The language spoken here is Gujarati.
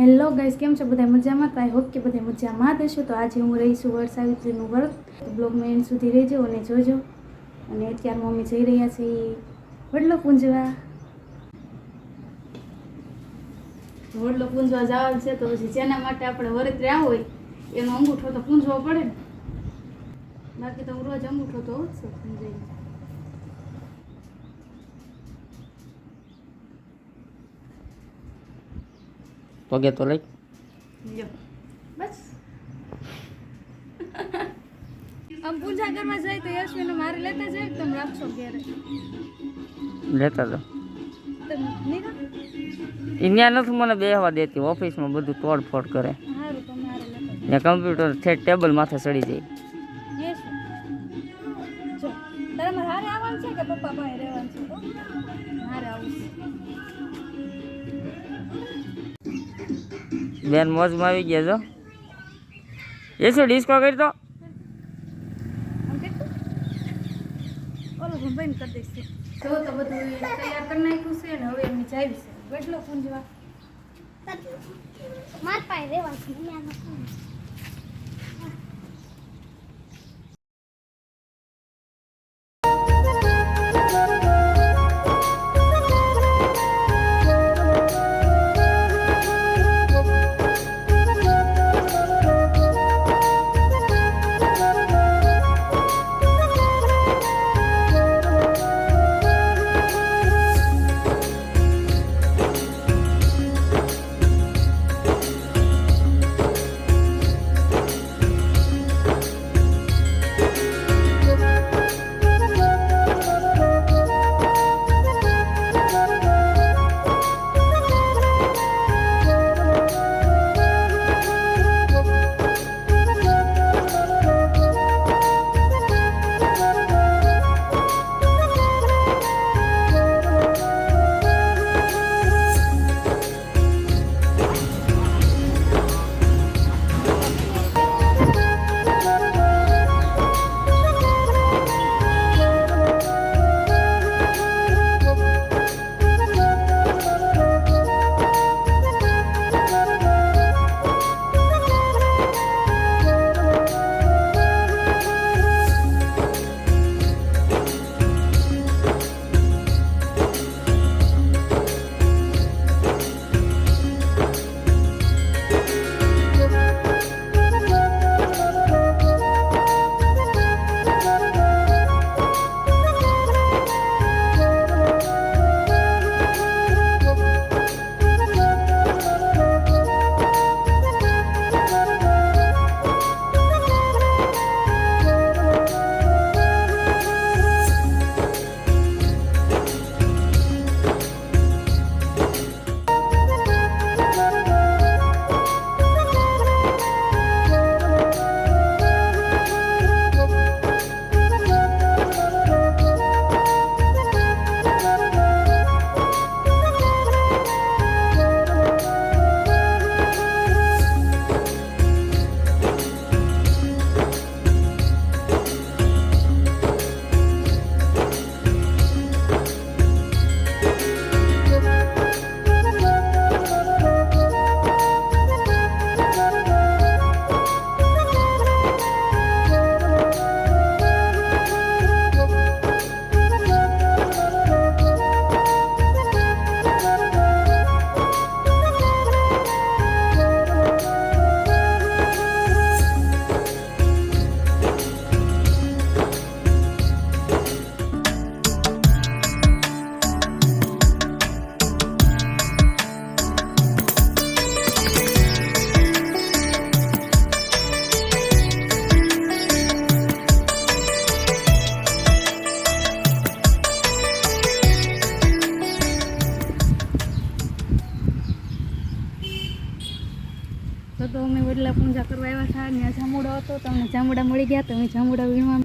હેલો ગાઈસ, કેમ છો? બધા મજામાં? તો આઈ હોપ કે બધા મજામાં હશો. તો આજે હું રહીશું સાવિત્રીનું વ્રત. બ્લોગમાં એન્ડ સુધી રહેજો અને જોજો. અને અત્યારે મમ્મી જઈ રહ્યા છે વડલો પૂંજવા. વડલો પૂંજવા જવાનું છે, તો પછી જેના માટે આપણે વરત રહ્યા હોય, એનો અંગૂઠો તો પૂંજવો પડે ને. બાકી તો હું રોજ અંગૂઠો તો પૂંજાઈ પગે તો લઈ બસ. આમ પૂજા કરવા જાય તો યશવીને મારે લેતા જાય તો તમે રાખશો ઘેરે? લેતા તમે અહીંયા નથી મને બેહવા દેતી ઓફિસમાં બધું તોડફોડ કરે. ને કમ્પ્યુટર છે ટેબલ માથે ચડી જાય. તારા મારે આવવાનું છે કે પપ્પા પાસે બેન મોજમાં આવી ગયા જો એ શું ડિસ્કો કરી તો આમ કેટલું? હું બંધ કરી દઈશ. જો તો બધું તૈયાર કરી નાખ્યું છે ને હવે એમની જાવી છે. વડલો પૂંજવા માર પાસે રહેવાનું છે. તો તો અમે વડલા પૂજા કરવા આવ્યા હતા. ત્યાં જામુડા હતો તમને જામુડા મળી ગયા તો અમે જામુડા વીણવા